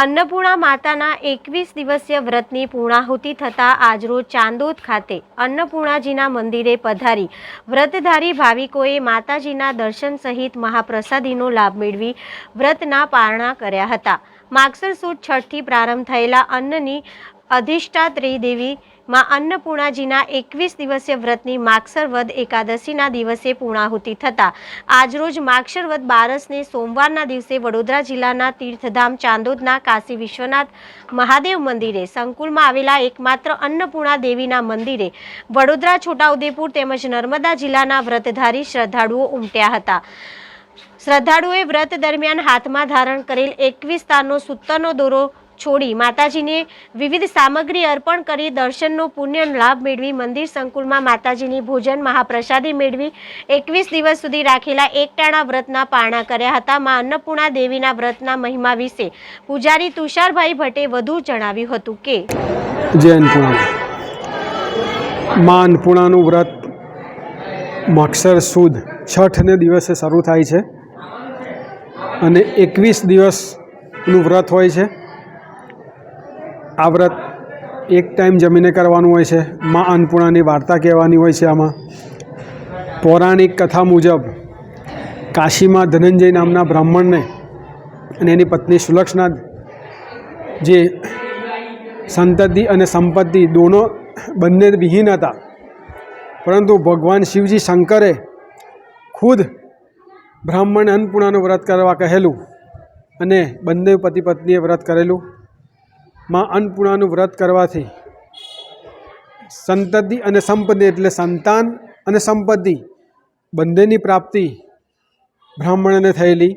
અન્નપૂર્ણા માતાના એકવીસ દિવસીય વ્રતની પૂર્ણાહુતિ થતાં આજરોજ ચાંદોદ ખાતે અન્નપૂર્ણાજીના મંદિરે પધારી વ્રતધારી ભાવિકોએ માતાજીના દર્શન સહિત મહાપ્રસાદીનો લાભ મેળવી વ્રતના પારણા કર્યા હતા. માગસર સુદ છઠથી પ્રારંભ થયેલા અન્નની અધિષ્ઠાત્રી દેવી માં અન્નપૂર્ણાજીના એકવીસ દિવસીય વ્રતની માગસર વદ એકાદશીના દિવસે પૂર્ણાહુતિ થતાં આજરોજ માગસર વદ બારસને સોમવારના દિવસે વડોદરા જિલ્લાના તીર્થધામ ચાંદોદના કાશી વિશ્વનાથ મહાદેવ મંદિરે સંકુલમાં આવેલા એકમાત્ર અન્નપૂર્ણા દેવીના મંદિરે વડોદરા, છોટાઉદેપુર તેમજ નર્મદા જિલ્લાના વ્રતધારી શ્રદ્ધાળુઓ ઉમટ્યા હતા. શ્રદ્ધાળુઓએ વ્રત દરમિયાન હાથમાં ધારણ કરેલ એકવીસ તારનો સૂતરનો દોરો છોડી માતાજીને વિવિધ સામગ્રી અર્પણ કરી દર્શનનો પુણ્ય લાભ મેળવી મંદિર સંકુલમાં માતાજીની ભોજન મહાપ્રસાદી મેળવી એકવીસ દિવસ સુધી રાખેલા એકટાણા વ્રતના પારણા કર્યા હતા. માં અન્નપૂર્ણા દેવીના વ્રતના મહિમા વિશે પૂજારી તુષારભાઈ ભટ્ટે વધુ જણાવ્યું હતું કે જય અન્નપૂર્ણા. અન્નપૂર્ણાનું વ્રત મક્ષર સુદ છઠને દિવસે શરૂ થાય છે અને એકવીસ દિવસનું વ્રત હોય છે. આ વ્રત એક ટાઈમ જમીને કરવાનું હોય છે. મા અન્નપૂર્ણાની વાર્તા કહેવાની હોય છે આમાં. પૌરાણિક કથા મુજબ કાશીમાં ધનંજય નામના બ્રાહ્મણને અને એની પત્ની સુલક્ષના જે સંતતિ અને સંપત્તિ દોનો બંને વિહીન હતા. પરંતુ ભગવાન શિવજી શંકરે ખુદ બ્રાહ્મણ અન્નપૂર્ણાનું વ્રત કરવા કહેલું અને બંને પતિ પત્નીએ વ્રત કરેલું. માં અન્નપૂર્ણાનું વ્રત કરવાથી સંતતિ અને સંપત્તિ એટલે સંતાન અને સંપત્તિ બંનેની પ્રાપ્તિ બ્રાહ્મણને થયેલી.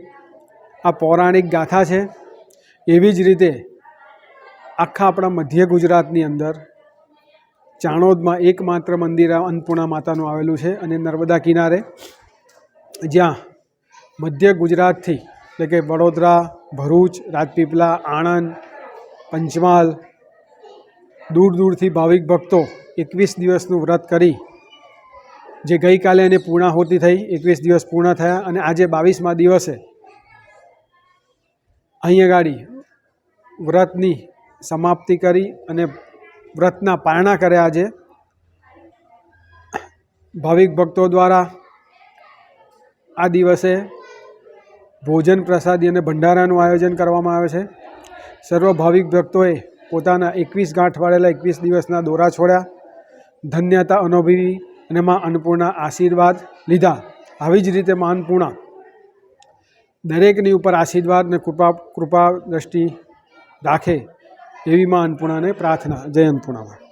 આ પૌરાણિક ગાથા છે. એવી જ રીતે આખા આપણા મધ્ય ગુજરાતની અંદર ચાણોદમાં એકમાત્ર મંદિર અન્નપૂર્ણા માતાનું આવેલું છે અને નર્મદા કિનારે જ્યાં મધ્ય ગુજરાતથી એટલે કે વડોદરા, ભરૂચ રાજપીપળા આણંદ પંચમહાલ. દૂર દૂરથી ભાવિક ભક્તો એકવીસ દિવસનું વ્રત કરી, જે ગઈકાલે એને પૂર્ણાહુતિ થઈ, એકવીસ દિવસ પૂર્ણ થયા અને આજે બાવીસમા દિવસે અહીંયા ગાડી વ્રતની સમાપ્તિ કરી અને વ્રતના પારણા કર્યા આજે. ભાવિક ભક્તો દ્વારા આ દિવસે ભોજન પ્રસાદી અને ભંડારાનું આયોજન કરવામાં આવે છે. સર્વ ભાવિક ભક્તોએ પોતાના એકવીસ ગાંઠ વાળેલા એકવીસ દિવસના દોરા છોડ્યા. ધન્યતા અનુભવી અને મા અન્નપૂર્ણા આશીર્વાદ લીધા. આવી જ રીતે મા અન્નપૂર્ણા દરેકની ઉપર આશીર્વાદ અને કૃપા કૃપા દ્રષ્ટિ રાખે એવી મા અન્નપૂર્ણાને પ્રાર્થના. જય અન્નપૂર્ણામાં.